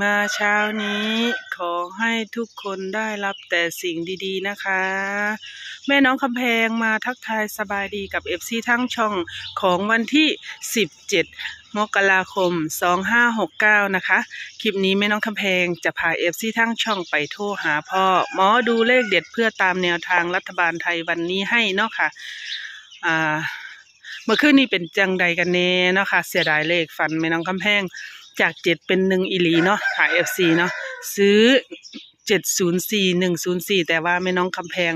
มาเช้านี้ขอให้ทุกคนได้รับแต่สิ่งดีๆนะคะ แม่น้องคำแพงมาทักทายสบายดีกับเอฟซีทั้งช่องของวันที่ 17 มกราคม 2569 นะคะ คลิปนี้แม่น้องคำแพงจะพาเอฟซีทั้งช่องไปโทรหาพ่อ หมอดูเลขเด็ดเพื่อตามแนวทางรัฐบาลไทยวันนี้ให้เนาะค่ะอ่าเมื่อคืนนี้เป็นจังใดกันแน่เนาะค่ะเสียดายเลขฟันแม่น้องคำแพง จากเจ็ดเป็นหนึ่งอีหลีเนาะขายเอฟซีเนาะซื้อเจ็ดศูนย์สี่หนึ่งศูนย์สี่แต่ว่าแม่น้องคำแพง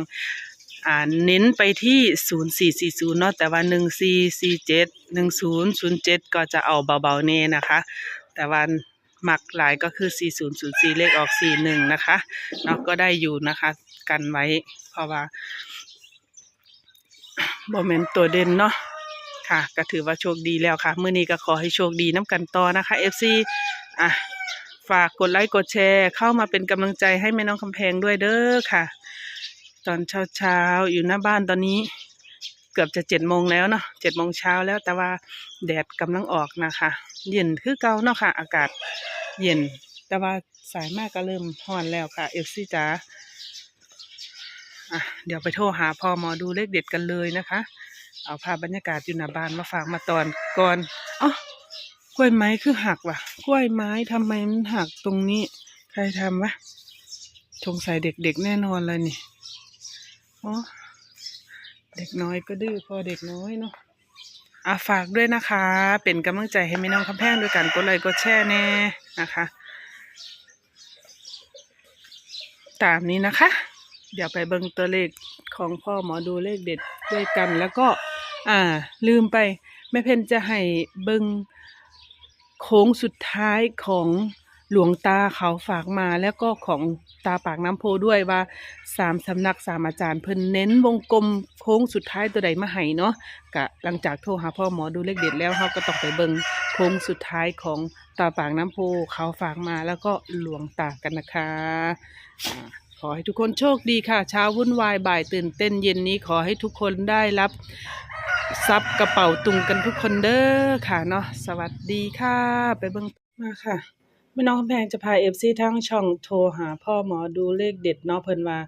อ่าเน้นไปที่ศูนย์สี่สี่ศูนย์เนาะแต่ว่าหนึ่งสี่สี่เจ็ดหนึ่งศูนย์ศูนย์เจ็ดก็จะเอาเบาๆเน่นะคะ แต่ว่ามักหลายก็คือสี่ศูนย์ศูนย์สี่เลขออกสี่หนึ่งนะคะเนาะก็ได้อยู่นะคะ กันไว้เพราะว่าโมเมนตัวเด่นเนาะ ค่ะก็ถือว่าโชคดีแล้วค่ะ มื้อนี้ก็ขอให้โชคดีน้ำกันต่อนะคะ FC อะฝากกดไลค์กดแชร์ เข้ามาเป็นกำลังใจให้แม่น้องคำแพงด้วยเด้อค่ะ ตอนเช้าเช้าๆอยู่หน้าบ้านตอนนี้ เกือบจะเจ็ดโมงแล้วเนาะเจ็ดโมงเช้าแล้วแต่ว่าแดดกำลังออกนะคะ เย็นคือเก่าเนาะค่ะ อากาศเย็น แต่ว่าสายมากก็เริ่มร้อนแล้วค่ะ FC จ๋าอะเดี๋ยวไปโทรหาพ่อหมอดูเลขเด็ดกันเลยนะคะ เอาภาพบรรยากาศอยู่หน้าบ้านมาฝากมาตอนก่อนอ๋อกล้วยไม้คือหักว่ะ กล้วยไม้ทำไมมันหักตรงนี้ ใครทำวะสงสัยเด็กๆแน่นอนเลยนี่อ๋อเด็กน้อยก็ดื้อพอเด็กน้อยเนาะอะฝากด้วยนะคะ เป็นกำลังใจให้แม่น้องคำแพงด้วยกันกดไลค์กดแชร์แน่นะคะ ตามนี้นะคะ เดี๋ยวไปเบิ่งตัวเลขของพ่อหมอดูเลขเด็ดด้วยกัน แล้วก็ อ่า ลืมไปแม่เพนจะให้เบิ่งโค้งสุดท้ายของหลวงตาเขาฝากมาแล้วก็ของตาปากน้ำโพด้วยว่าสามสำนักสามอาจารย์เพิ่นเน้นวงกลมโค้งสุดท้ายตัวใดมาให้เนาะกะหลังจากโทรหาพ่อหมอดูเลขเด็ดแล้วเขาก็ต้องไปเบิ่งโค้งสุดท้ายของตาปากน้ำโพเขาฝากมาแล้วก็หลวงตากันนะคะ ขอให้ทุกคนโชคดีค่ะ เช้าวุ่นวายบ่ายตื่นเต้นเย็นนี้ขอให้ทุกคนได้รับทรัพย์กระเป๋าตุงกันทุกคนเด้อค่ะเนาะสวัสดีค่ะ ไปเบิ่งมาค่ะแม่น้องคำแพงจะพาเอฟซีทั้งช่องโทรหาพ่อหมอดูเลขเด็ดเนาะเพิ่นว่า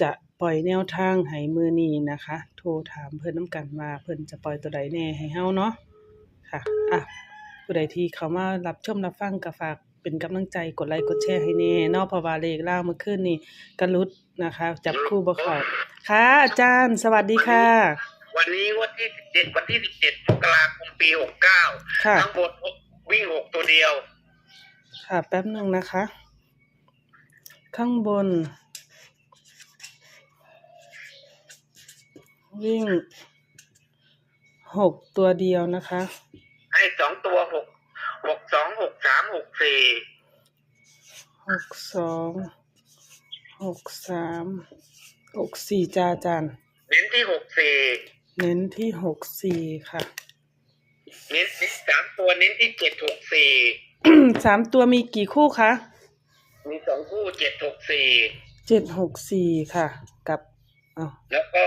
จะปล่อยแนวทางให้มือนี้นะคะ โทรถามเพิ่นน้ำกันว่าเพิ่นจะปล่อยตัวใดแน่ให้เฮาเนาะค่ะอะผู้ใดที่เขามารับชมรับฟังก็ฝาก เป็นกำลังใจกดไลค์กดแชร์ให้แน่เนอกเพราะว่าเลขล่างเมื่อคืนนี่กระลุดนะคะ จับคู่บ่เข้าค่ะ อาจารย์ สวัสดีค่ะ วันนี้วันที่สิบเจ็ดวันที่สิบเจ็ดมกราคมปีหกเก้าค่ะ ทั้งหมดวิ่งหกตัวเดียว ค่ะ แป๊บหนึ่งนะคะ ข้างบน วิ่งหกตัวเดียวนะคะ ให้สองตัวหก หกสองหกสามหกสี่หกสองหกสามหกสี่จ้าอาจารย์เน้นที่หกสี่เน้นที่หกสี่ค่ะ เน้นที่สามตัวเน้นที่เจ็ดหกสี่สามตัวมีกี่คู่คะมีสองคู่เจ็ดหกสี่เจ็ดหกสี่ค่ะ กับอ้าวแล้วก็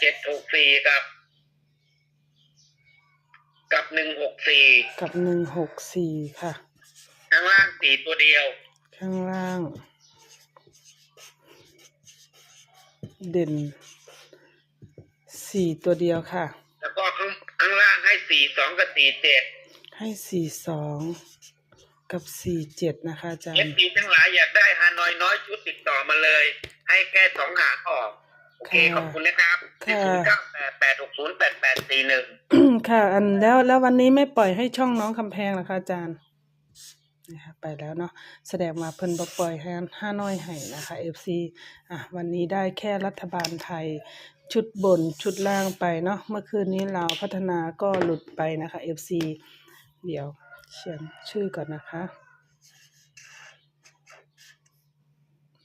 เจ็ดหกสี่กับ กับหนึ่งหกสี่กับหนึ่งหกสี่ค่ะ ข้างล่างสี่ตัวเดียว ข้างล่าง เด่นสี่ตัวเดียวค่ะ แล้วก็ข้างข้างล่างให้สี่สองกับสี่เจ็ดให้สี่สองกับสี่เจ็ดนะคะอาจารเอฟย์ ซีทั้งหลายอยากได้ฮานอยน้อยชุดติดต่อมาเลย ให้แค่สองหางออก โอเคค่ะขอบคุณนะครับที่ศูนย์เก้าแปดแปดหกศูนย์แปดแปดสี่หนึ่งค่ะ อันแล้วแล้ววันนี้ไม่ปล่อยให้ช่องน้องคำแพงนะคะอาจารย์นะคะไปแล้วเนาะแสดงมาเพิ่นบ่ปล่อยให้ห้าน้อยให้นะคะ FC อะวันนี้ได้แค่รัฐบาลไทยชุดบนชุดล่างไปเนาะเมื่อคืนนี้เราวพัฒนาก็หลุดไปนะคะ FC เดี๋ยวเขียนชื่อก่อนนะคะ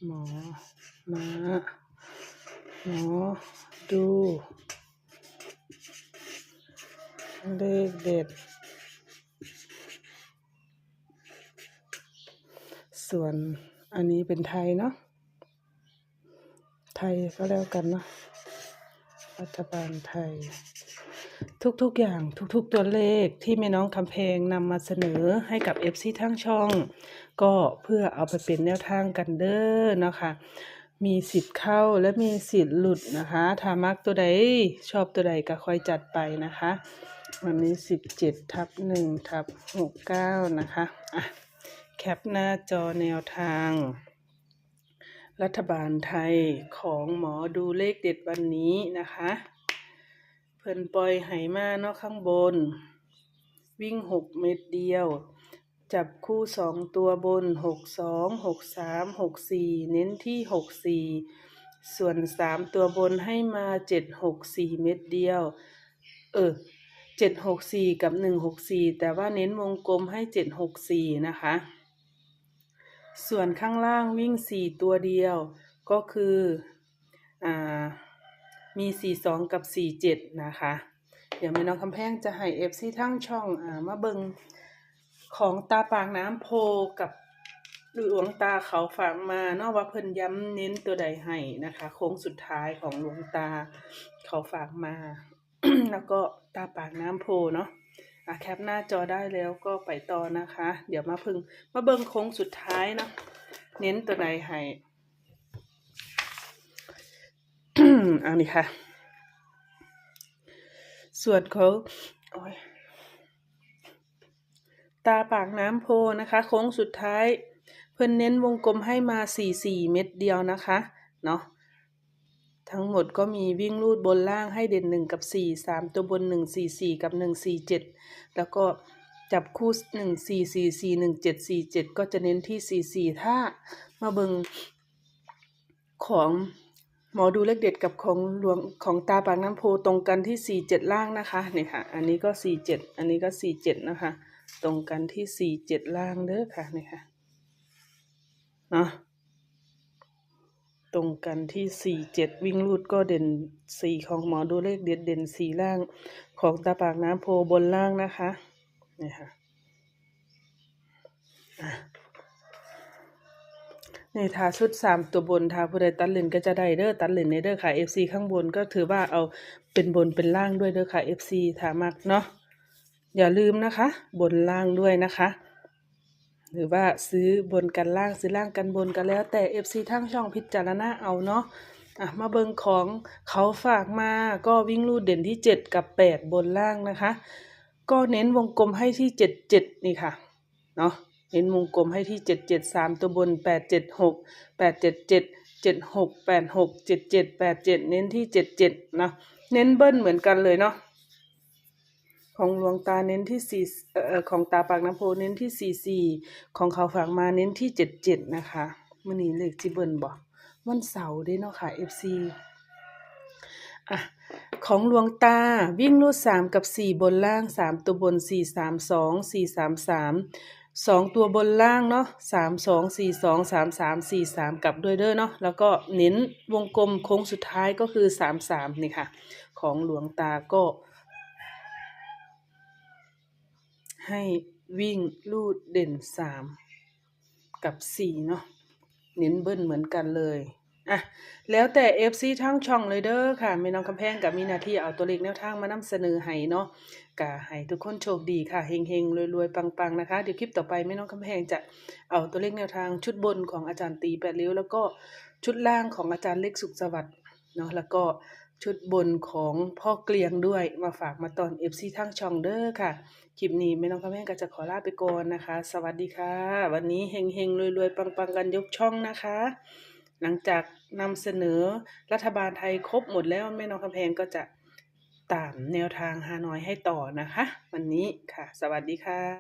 หมอมา หมอดู เลขเด็ด ส่วนอันนี้เป็นไทยเนาะ ไทยก็แล้วกันเนาะ รัฐบาลไทย ทุกๆอย่างทุกๆตัวเลขที่แม่น้องคำแพลงนำมาเสนอให้กับ FC ทั้งช่อง ก็เพื่อเอาไปเป็นแนวทางกันเด้อนะคะ มีสิทธิ์เข้าและมีสิทธิ์หลุดนะคะ ถ้ามักตัวใดชอบตัวใดก็ค่อยจัดไปนะคะ วันนี้สิบเจ็ดทับหนึ่งทับหกเก้านะคะอะแคปหน้าจอแนวทาง รัฐบาลไทยของหมอดูเลขเด็ดวันนี้นะคะ เพิ่นปล่อยไหมาเนาะข้างบน วิ่งหกเม็ดเดียว จับคู่สองตัวบนหกสองหกสามหกสี่เน้นที่หกสี่ส่วนสามตัวบนให้มาเจ็ดหกสี่เม็ดเดียว เออเจ็ดหกสี่กับหนึ่งหกสี่แต่ว่าเน้นวงกลมให้เจ็ดหกสี่นะคะ ส่วนข้างล่างวิ่งสี่ตัวเดียว ก็คืออ่ามีสี่สองกับสี่เจ็ดนะคะ เดี๋ยวแม่น้องคำแพงจะให้เอฟซีทั้งช่องอ่ามาเบิง ของตาปากน้ำโพกับหลวงตาเขาฝากมาเนาะว่าเพิ่นย้ำเน้นตัวใดให้นะคะ โค้งสุดท้ายของหลวงตาเขาฝากมา แล้วก็ตาปากน้ำโพเนาะอะแคปหน้าจอได้แล้วก็ไปต่อนะคะ เดี๋ยวมาเพึงมาเบิงโค้งสุดท้ายเนาะเน้นตัวใดให้เอานี่ค่ะ ส่วนเขาโอ้ย ตาปากน้ำโพนะคะ โค้งสุดท้าย เพิ่นเน้นวงกลมให้มาสี่สี่เม็ดเดียวนะคะเนาะทั้งหมดก็มีวิ่งลูดบนล่างให้เด่นหนึ่งกับสี่สามตัวบนหนึ่งสี่สี่กับหนึ่งสี่เจ็ดแล้วก็จับคู่หนึ่งสี่สี่สี่หนึ่งเจ็ดสี่เจ็ดก็จะเน้นที่สี่สี่ถ้ามาเบิงของ หมอดูเลขเด็ดกับของหลวงของตาปากน้ำโพตรงกันที่สี่เจ็ดล่างนะคะนี่ค่ะ อันนี้ก็สี่เจ็ดอันนี้ก็สี่เจ็ดนะคะ ตรงกันที่สี่เจ็ดล่างเด้อค่ะนี่ค่ะเนาะตรงกันที่สี่เจ็ดวิ่งรูดก็เด่นสี่ของหมอดูเลขเด็ดเด่นสี่ล่าง ของตาปากน้ำโพบนล่างนะคะนี่ค่ะ นทาชุดสามตัวบนทาผู้ใดตัดเลนก็จะได้เด้อตัดเลนในเด้อค่ะ FC ข้างบนก็ถือว่าเอาเป็นบนเป็นล่างด้วยเด้อค่ะ FC ถามักเนาะอย่าลืมนะคะ บนล่างด้วยนะคะ หรือว่าซื้อบนกันล่างซื้อล่างกันบนกันแล้วแต่ FC ทั้งช่องพิจารณาเอาเนาะอะมาเบิงของเขาฝากมาก็วิ่งลูดเด่นที่ 7 กับ 8 บนล่างนะคะ ก็เน้นวงกลมให้ที่ 7 7 นี่ค่ะเนาะ เน้นวงกลมให้ที่เจ็ดเจ็ดสามตัวบนแปดเจ็ดหกแปดเจ็ดเจ็ดเจ็ดหกแปดหกเจ็ดเจ็ดแปดเจ็ดเน้นที่เจ็ดเจ็ดนะเน้นเบิ้ลเหมือนกันเลยเนาะของหลวงตาเน้นที่สี่เอ่อของตาปากน้ำโพเน้นที่สี่สี่ของเขาฝากมาเน้นที่เจ็ดเจ็ดนะคะมื่อนี้เลขที่เบิ้ลบ่วันเสาร์ด้เนาะค่ะ FC อะของหลวงตาวิ่งรูดสามกับสี่บนล่างสามตัวบนสี่สามสองสี่สามสาม สองตัวบนล่างเนาะสามสองสี่สองสามสามสี่สามกลับด้วยเด้อเนาะแล้วก็เน้นวงกลมโค้งสุดท้ายก็คือสามสามนี่ค่ะ ของหลวงตาก็ ให้วิ่งลูดเด่นสามกับสี่เนาะเน้นเบิ้ลเหมือนกันเลย อะแล้วแต่ FC ทั้งช่องเลยเด้อค่ะแม่น้องกำแพงกับมีหน้าที่เอาตัวเลขแนวทางมานำเสนอให้เนาะกะให้ทุกคนโชคดีค่ะเฮงๆรวยๆปังๆนะคะ เดี๋ยวคลิปต่อไปแม่น้องกำแพงจะเอาตัวเลขแนวทางชุดบนของอาจารย์ตีแปดริ้ยวแล้วก็ชุดล่างของอาจารย์เล็กสุขสวัสดิ์เนาะแล้วก็ชุดบนของพ่อเกลียงด้วยมาฝากมาตอน FC ทั้งช่องเด้อค่ะคลิปนี้แม่น้องกำแพงก็จะขอลาไปก่อนนะคะ สวัสดีค่ะ วันนี้เฮงๆรวยๆปังๆกันยกช่องนะคะ หลังจากนำเสนอรัฐบาลไทยครบหมดแล้วแม่น้องคำแพงก็จะตามแนวทางฮานอยให้ต่อนะคะ วันนี้ค่ะ สวัสดีค่ะ